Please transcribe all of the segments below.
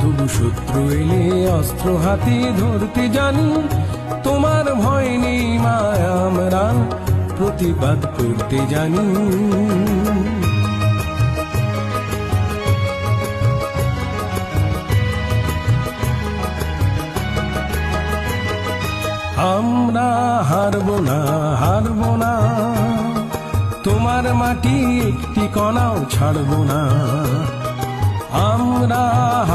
তবু শত্রু এলে অস্ত্র হাতে ধরতে জানি। তোমার ভয় নেই মায় আমরা প্রতিবাদ করতে জানি। আমরা হারব না হারব না। তোমার মাটি একটি কণাও ছাড়ব না।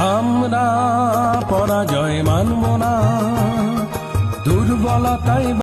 আমরা পরাজয় মানব না। দুর্বলতায়